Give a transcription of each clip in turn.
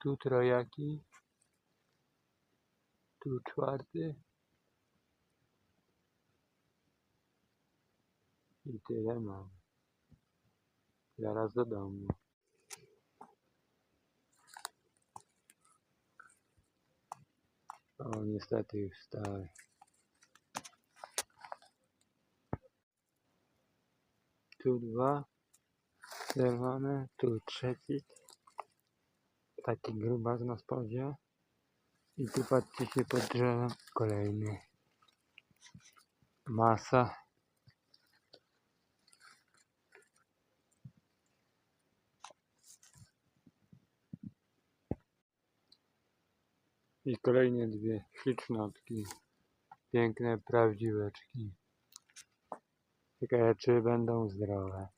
Tu trojaki. Tu czwarty. I tyle mam. Zaraz do domu. O, niestety już wstałem. Tu dwa czerwone, tu trzeci. Taki grubas na spodzie. I tu patrzcie się pod kolejny. Masa. I kolejne dwie ślicznotki. Piękne prawdziweczki. Ciekawe czy będą zdrowe.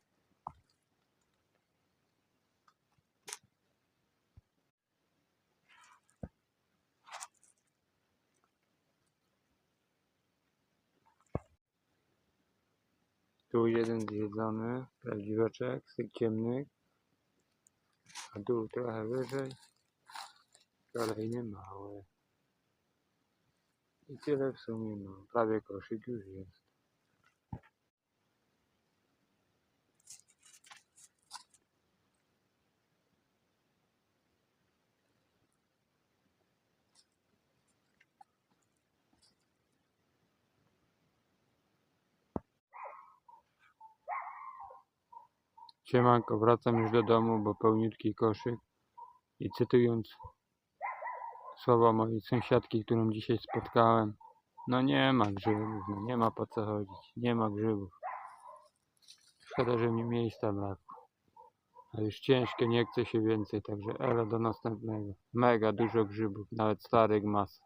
Tu jeden zjedzony, prawdziweczek, z tych ciemnych. A tu trochę wyżej. Kolejny mały. I tyle w sumie mam. Prawie koszyk już jest. Siemanko, wracam już do domu, bo pełniutki koszyk. I cytując słowa mojej sąsiadki, którą dzisiaj spotkałem, no nie ma grzybów, no nie ma po co chodzić, nie ma grzybów. Szkoda, że mi miejsca brakło. A już ciężkie, nie chce się więcej, także elo do następnego. Mega dużo grzybów, nawet starych mas.